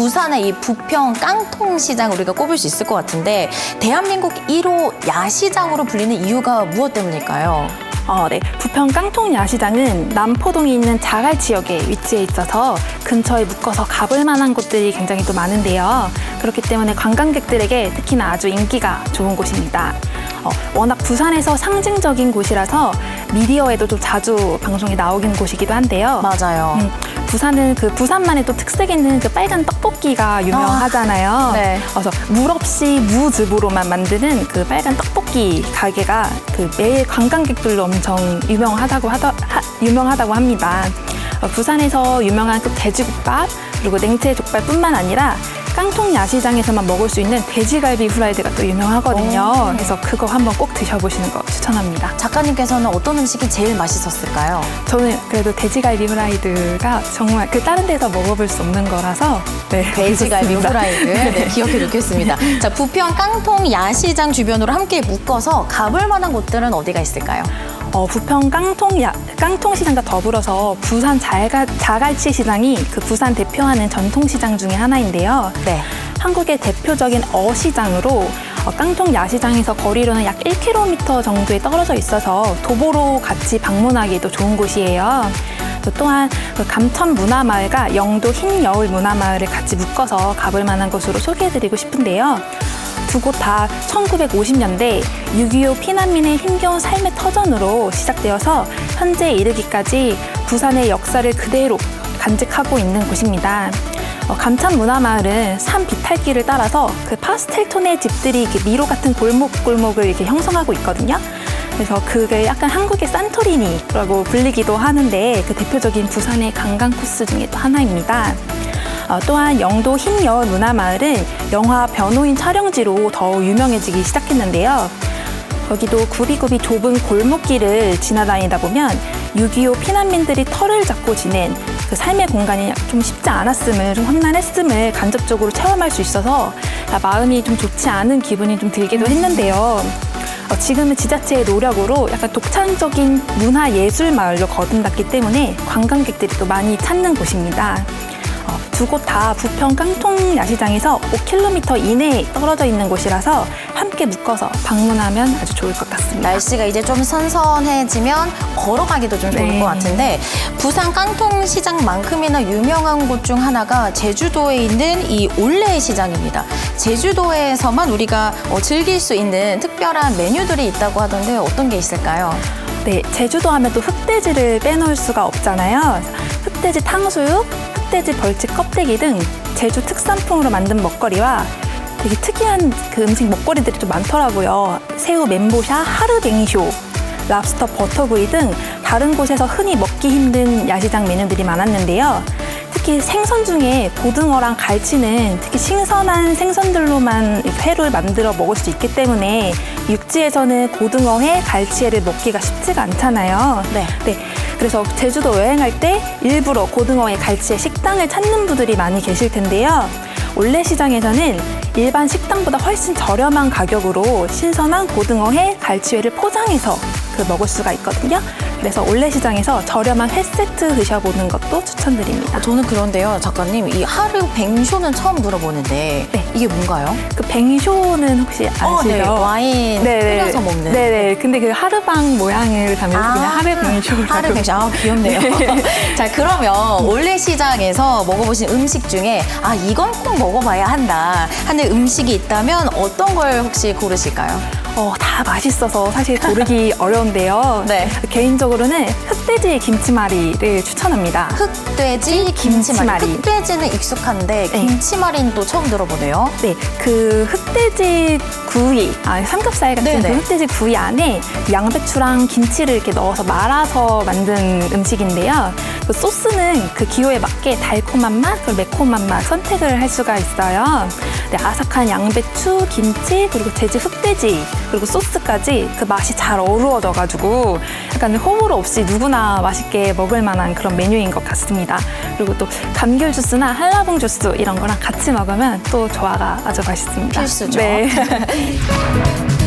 부산의 이 부평 깡통 시장 우리가 꼽을 수 있을 것 같은데 대한민국 1호 야시장으로 불리는 이유가 무엇 때문일까요? 어, 네. 부평 깡통 야시장은 남포동에 있는 자갈 지역에 위치해 있어서 근처에 묶어서 가볼 만한 곳들이 굉장히 또 많은데요. 그렇기 때문에 관광객들에게 특히나 아주 인기가 좋은 곳입니다. 어, 워낙 부산에서 상징적인 곳이라서 미디어에도 좀 자주 방송에 나오긴 곳이기도 한데요. 맞아요. 음, 부산은 그 부산만의 또 특색 있는 그 빨간 떡볶이가 유명하잖아요. 네. 그래서 물 없이 무즙으로만 만드는 그 빨간 떡볶이 가게가 그 매일 관광객들로 엄청 유명하다고 하더, 하, 유명하다고 합니다. 어, 부산에서 유명한 그 돼지국밥 그리고 냉채 족발뿐만 아니라 깡통 야시장에서만 먹을 수 있는 돼지갈비 후라이드가 또 유명하거든요. 오. 그래서 그거 한번 꼭 드셔보시는 거 추천합니다. 작가님께서는 어떤 음식이 제일 맛있었을까요? 저는 그래도 돼지갈비 후라이드가 정말 그 다른 데서 먹어볼 수 없는 거라서 네, 돼지갈비 좋습니다. 후라이드 네, 기억해 놓겠습니다. 자, 부평 깡통 야시장 주변으로 함께 묶어서 가볼 만한 곳들은 어디가 있을까요? 어, 부평 깡통 야, 깡통 시장과 더불어서 부산 자갈, 자갈치 시장이 그 부산 대표하는 전통 시장 중에 하나인데요. 네. 한국의 대표적인 어시장으로 어, 깡통 야시장에서 거리로는 약 1km 정도에 떨어져 있어서 도보로 같이 방문하기도 좋은 곳이에요. 또 또한 그 감천 문화마을과 영도 흰 여울 문화마을을 같이 묶어서 가볼 만한 곳으로 소개해드리고 싶은데요. 두 곳 다 1950년대 6.25 피난민의 힘겨운 삶의 터전으로 시작되어서 현재 이르기까지 부산의 역사를 그대로 간직하고 있는 곳입니다. 어, 감천 문화마을은 산 비탈길을 따라서 그 파스텔 톤의 집들이 이렇게 미로 같은 골목골목을 이렇게 형성하고 있거든요. 그래서 그게 약간 한국의 산토리니라고 불리기도 하는데 그 대표적인 부산의 관광 코스 중에 또 하나입니다. 어, 또한 영도 흰여울 문화마을은 영화 변호인 촬영지로 더 유명해지기 시작했는데요. 거기도 굽이굽이 좁은 골목길을 지나다니다 보면 6.25 피난민들이 터를 잡고 지낸 그 삶의 공간이 좀 쉽지 않았음을, 좀 험난했음을 간접적으로 체험할 수 있어서 아, 마음이 좀 좋지 않은 기분이 좀 들기도 했는데요. 어, 지금은 지자체의 노력으로 약간 독창적인 문화 예술 마을로 거듭났기 때문에 관광객들이 또 많이 찾는 곳입니다. 어, 두곳 다 부평 깡통 야시장에서 5km 이내에 떨어져 있는 곳이라서 함께 묶어서 방문하면 아주 좋을 것 같습니다. 날씨가 이제 좀 선선해지면 걸어가기도 좀 좋을 네. 것 같은데 부산 깡통 시장만큼이나 유명한 곳 중 하나가 제주도에 있는 이 올레 시장입니다. 제주도에서만 우리가 어, 즐길 수 있는 특별한 메뉴들이 있다고 하던데 어떤 게 있을까요? 네, 제주도 하면 또 흑돼지를 빼놓을 수가 없잖아요. 흑돼지 탕수육, 흑돼지 벌집 껍데기 등 제주 특산품으로 만든 먹거리와 되게 특이한 그 음식 먹거리들이 좀 많더라고요. 새우 멘보샤, 하르뱅이쇼, 랍스터 버터구이 등 다른 곳에서 흔히 먹기 힘든 야시장 메뉴들이 많았는데요. 특히 생선 중에 고등어랑 갈치는 특히 신선한 생선들로만 회를 만들어 먹을 수 있기 때문에 육지에서는 고등어회, 갈치회를 먹기가 쉽지가 않잖아요. 네. 네. 그래서 제주도 여행할 때 일부러 고등어회, 갈치회 식당을 찾는 분들이 많이 계실 텐데요. 올레 시장에서는 일반 식당보다 훨씬 저렴한 가격으로 신선한 고등어회, 갈치회를 포장해서 그 먹을 수가 있거든요. 그래서 올레 시장에서 저렴한 회 세트 드셔보는 것도 추천드립니다. 아, 저는 그런데요, 작가님, 이 하르 뱅쇼는 처음 들어보는데 네. 이게 뭔가요? 그 뱅쇼는 혹시 아시죠? 어, 네, 와인 끓여서 먹는. 네네. 근데 그 하르방 모양을 담아서 그냥 하르뱅쇼라고. 하르 뱅쇼. 아, 귀엽네요. 자, 그러면 올레 시장에서 먹어보신 음식 중에 아, 이건 꼭 먹어봐야 한다 하는 음식이 있다면 어떤 걸 혹시 고르실까요? 어, 다 맛있어서 사실 고르기 어려운데요. 네. 개인적으로는 흑돼지 김치말이를 추천합니다. 흑돼지 김치말이. 김치말이. 흑돼지는 익숙한데 네. 김치말이는 또 처음 들어보네요. 네, 그 흑돼지 구이, 아, 삼겹살 같은 네네. 그 흑돼지 구이 안에 양배추랑 김치를 이렇게 넣어서 말아서 만든 음식인데요. 그 소스는 그 기호에 맞게 달콤한 맛, 그리고 매콤한 맛 선택을 할 수가 있어요. 네, 아삭한 양배추, 김치, 그리고 돼지 흑돼지, 그리고 소스까지 그 맛이 잘 어우러져가지고 약간 호불호 없이 누구나 맛있게 먹을 만한 그런 메뉴인 것 같습니다. 그리고 또 감귤 주스나 한라봉 주스 이런 거랑 같이 먹으면 또 조화가 아주 맛있습니다. 필수죠. 네.